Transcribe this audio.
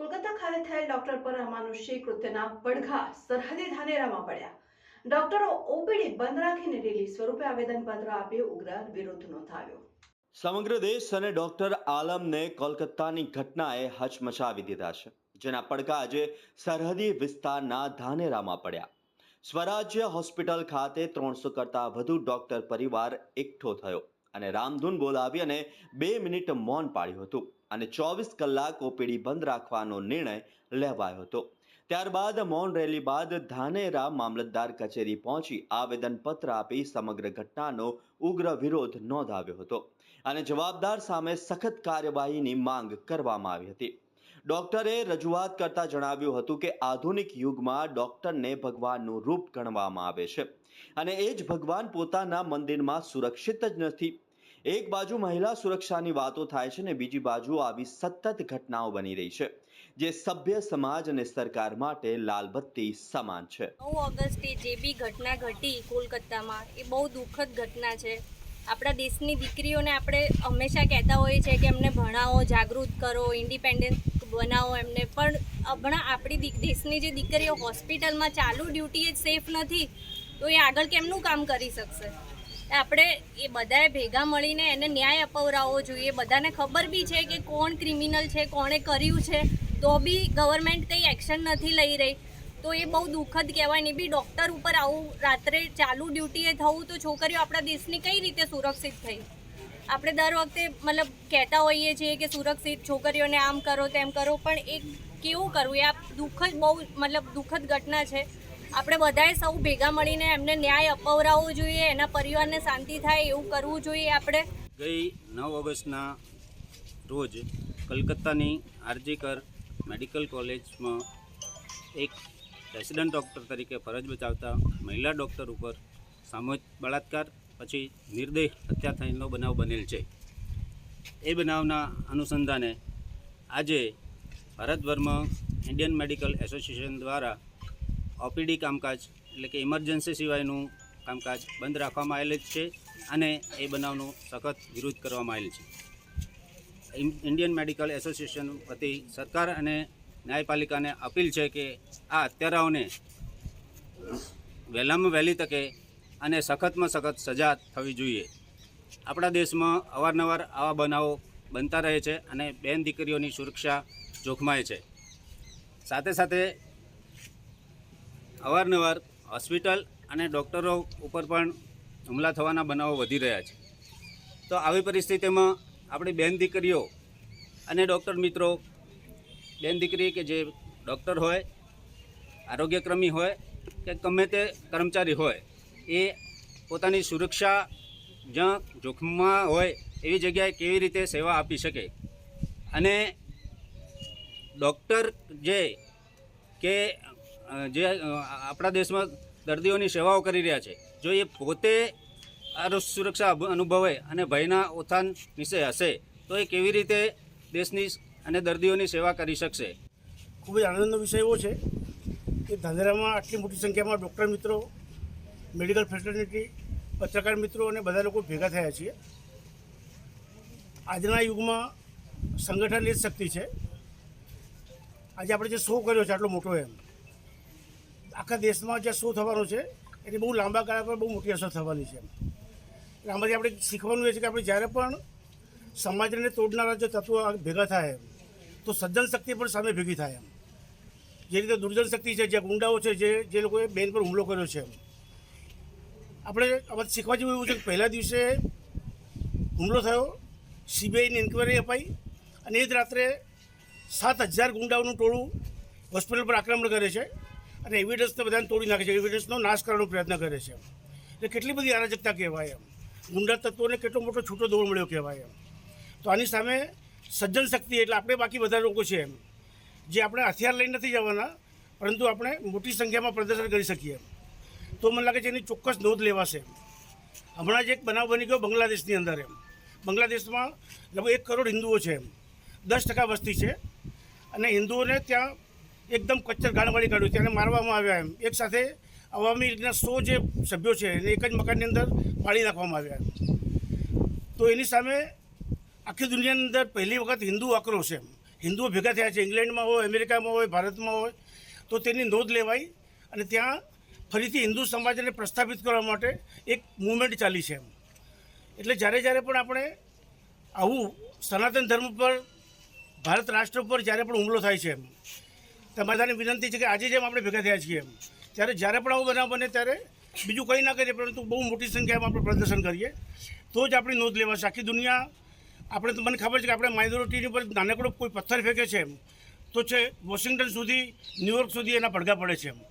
કોલકાતા ખાતે થયેલ ડોક્ટર પર અમાનુષી કૃત્યના પડઘા સરહદી ધાનેરામાં પડ્યા. ડોક્ટરો ઓપીડી બંધ રાખીને રેલી સ્વરૂપે આવેદનપત્ર આપી ઉગ્ર વિરોધ નોંધાવ્યો સમગ્ર દેશ અને ડોક્ટર આલમને કોલકાતાની ઘટનાએ હચમચાવી દીધા છે, જેના પડઘા આજે સરહદી વિસ્તારના ધાનેરામાં પડ્યા. સ્વરાજ્ય હોસ્પિટલ ખાતે ત્રણસો કરતાં વધુ ડોક્ટર પરિવાર એકઠો થયો અને રામધૂન બોલાવી અને બે મિનિટ મૌન પાડ્યું હતું. અને ચોવીસ કલાક ઓપીડી બંધ રાખવાનો નિર્ણય લેવાયો હતો. ત્યારબાદ મૌન રેલી બાદ ધાનેરા મામલતદાર કચેરી પહોંચી આવેદનપત્ર આપી સમગ્ર ઘટનાનો ઉગ્ર વિરોધ નોંધાવ્યો હતો અને જવાબદાર સામે સખત કાર્યવાહીની માંગ કરવામાં આવી હતી. ડોક્ટરે રજૂઆત કરતા જણાવ્યું હતું કે આધુનિક યુગમાં ડોક્ટરને ભગવાનનું રૂપ ગણવામાં આવે છે અને એ જ ભગવાન પોતાના મંદિરમાં સુરક્ષિત જ નથી. એક બાજુ મહિલા સુરક્ષાની વાતો થાય છે ને બીજી બાજુ આવી સતત ઘટનાઓ બની રહી છે, જે સભ્ય સમાજ અને સરકાર માટે લાલબત્તી સમાન છે. નવ ઓગસ્ટે જે બી ઘટના ઘટી કોલકાતામાં, એ બહુ દુઃખદ ઘટના છે. આપણા દેશની દીકરીઓને આપણે હંમેશા કહેતા હોઈએ છીએ કે એમને ભણાવો, જાગૃત કરો, ઇન્ડિપેન્ડન્ટ બનાવો એમને. પણ હમણાં આપણી દેશની જે દીકરીઓ હોસ્પિટલમાં ચાલુ ડ્યુટી જ સેફ નથી, તો એ આગળ કેમનું કામ કરી શકશે? આપણે એ બધાએ ભેગા મળીને એને ન્યાય અપાવરાવવો જોઈએ. બધાને ખબર બી છે કે કોણ ક્રિમિનલ છે, કોણે કર્યું છે. તો બી ગવર્મેન્ટ કંઈ એક્શન નથી લઈ રહી. તો એ બહુ દુઃખદ કહેવાય ને બી ડૉક્ટર ઉપર આવું રાત્રે ચાલુ ડ્યુટીએ થવું તો છોકરીઓ આપણા દેશની કઈ રીતે સુરક્ષિત થઈ? આપણે દર વખતે મતલબ કહેતા હોઈએ છીએ કે સુરક્ષિત છોકરીઓને આમ કરો, તેમ કરો, પણ એ કેવું કરવું? એ આ દુઃખદ બહુ મતલબ દુઃખદ ઘટના છે. આપણે બધાએ સૌ ભેગા મળીને એમને ન્યાય અપાવરાવવો જોઈએ, એના પરિવારને શાંતિ થાય એવું કરવું જોઈએ આપણે. ગઈ નવ ઓગસ્ટના રોજ કલકત્તાની આરજીકર મેડિકલ કોલેજમાં એક રેસિડન્ટ ડૉક્ટર તરીકે ફરજ બજાવતા મહિલા ડૉક્ટર ઉપર સામૂહિક બળાત્કાર પછી નિર્દય હત્યા થયેલો બનાવ બનેલ છે. એ બનાવના અનુસંધાને આજે ભારતભરમાં ઇન્ડિયન મેડિકલ એસોસિએશન દ્વારા ઓપીડી કામકાજ, એટલે કે ઇમરજન્સી સિવાયનું કામકાજ બંધ રાખવામાં આવેલ છે અને એ બનાવનો સખત વિરોધ કરવામાં આવેલ છે. ઇન્ડિયન મેડિકલ એસોસિએશન વતી સરકાર અને ન્યાયપાલિકાને અપીલ છે કે આ હત્યારાઓને વહેલામાં વહેલી તકે અને સખતમાં સખત સજા થવી જોઈએ. આપણા દેશમાં અવારનવાર આવા બનાવો બનતા રહે છે અને બેન દીકરીઓની સુરક્ષા જોખમાય છે. સાથે સાથે અવારનવાર હોસ્પિટલ અને ડૉક્ટરો ઉપર પણ હુમલા થવાના બનાવો વધી રહ્યા છે. તો આવી પરિસ્થિતિમાં આપણી બેન દીકરીઓ અને ડૉક્ટર મિત્રો, બેન દીકરી કે જે ડૉક્ટર હોય, આરોગ્યક્રમી હોય કે ગમે તે કર્મચારી હોય, એ પોતાની સુરક્ષા જ્યાં જોખમમાં હોય એવી જગ્યાએ કેવી રીતે સેવા આપી શકે અને ડૉક્ટર જે કે જે આપણા દેશમાં દર્દીઓની સેવાઓ કરી રહ્યા છે. જો એ પોતે આરોગ્ય સુરક્ષા અનુભવે અને ભયના ઓથાન વિશે હશે, તો એ કેવી રીતે દેશની અને દર્દીઓની સેવા કરી શકશે? ખૂબ જ આનંદનો વિષય એવો છે કે ધાંધ્રામાં આટલી મોટી સંખ્યામાં ડૉક્ટર મિત્રો, મેડિકલ ફેસિલિટી, પત્રકાર મિત્રો અને બધા લોકો ભેગા થયા છીએ. આજના યુગમાં સંગઠન એ જ શક્તિ છે. આજે આપણે જે શો કર્યો છે, આટલો મોટો એમ. આખા દેશમાં જે શો થવાનો છે, એની બહુ લાંબા ગાળા પર બહુ મોટી અસર થવાની છે. એટલે આમાંથી આપણે શીખવાનું એ છે કે આપણે જ્યારે પણ સમાજને તોડનારા જે તત્વો ભેગા થાય, તો સજ્જન શક્તિ પણ સામે ભેગી થાય એમ. જે રીતે દુર્જન શક્તિ છે, જે ગુંડાઓ છે, જે જે લોકોએ બેન પર હુમલો કર્યો છે આપણે આમાં શીખવા જેવું એવું છે કે પહેલા દિવસે હુમલો થયો, સીબીઆઈની ઇન્કવાયરી અપાઈ અને એ જ રાત્રે સાત હજાર ગુંડાઓનું ટોળું હોસ્પિટલ પર આક્રમણ કરે છે. અને એવિડન્સને બધાને તોડી નાખે છે. એવિડન્સનો નાશ કરવાનો પ્રયત્ન કરે છે એટલે કેટલી બધી અરાજકતા કહેવાય એમ. ગુંડા તત્વોને કેટલો મોટો છૂટો દોર મળ્યો કહેવાય એમ. તો આની સામે સજ્જન શક્તિ એટલે આપણે બાકી બધા લોકો છે એમ. જે આપણે હથિયાર લઈને નથી જવાના, પરંતુ આપણે મોટી સંખ્યામાં પ્રદર્શન કરી શકીએ તો મને લાગે છે એની ચોક્કસ નોંધ લેવાશે હમણાં જ એક બનાવ બની ગયો બાંગ્લાદેશની અંદર એમ. બાંગ્લાદેશમાં લગભગ એક કરોડ હિન્દુઓ છે એમ. દસ ટકા વસ્તી છે. અને હિન્દુઓને ત્યાં એકદમ કચ્ચર ગાળવાળી કાઢ્યું તેને મારવામાં આવ્યા એમ. એક સાથે અવામી લીગના સો જે સભ્યો છે એને એક જ મકાનની અંદર પાડી નાખવામાં આવ્યા તો એની સામે આખી દુનિયાની અંદર પહેલી વખત હિન્દુ આક્રોશ એમ. હિન્દુઓ ભેગા થયા છે. ઇંગ્લેન્ડમાં હોય, અમેરિકામાં હોય, ભારતમાં હોય. તો તેની નોંધ લેવાય અને ત્યાં ફરીથી હિન્દુ સમાજને પ્રસ્થાપિત કરવા માટે એક મુવમેન્ટ ચાલી છે એમ. એટલે જ્યારે જ્યારે પણ આપણે આવું સનાતન ધર્મ પર ભારત રાષ્ટ્ર પર જ્યારે પણ હુમલો થાય છે એમ તમારે વિનંતી છે કે આજે જેમ આપણે ભેગા થયા છીએ એમ. ત્યારે જ્યારે પણ આવું બનાવ બને ત્યારે બીજું કંઈ ના કરીએ, પરંતુ બહુ મોટી સંખ્યામાં આપણે પ્રદર્શન કરીએ. તો જ આપણી નોંધ લેવાશે. આખી દુનિયા, આપણે મને ખબર છે કે આપણે માઇનોરિટીની પર નાનકડો કોઈ પથ્થર ફેંકે છે એમ. તો છે, વોશિંગ્ટન સુધી, ન્યુયોર્ક સુધી એના પડઘા પડે છે એમ.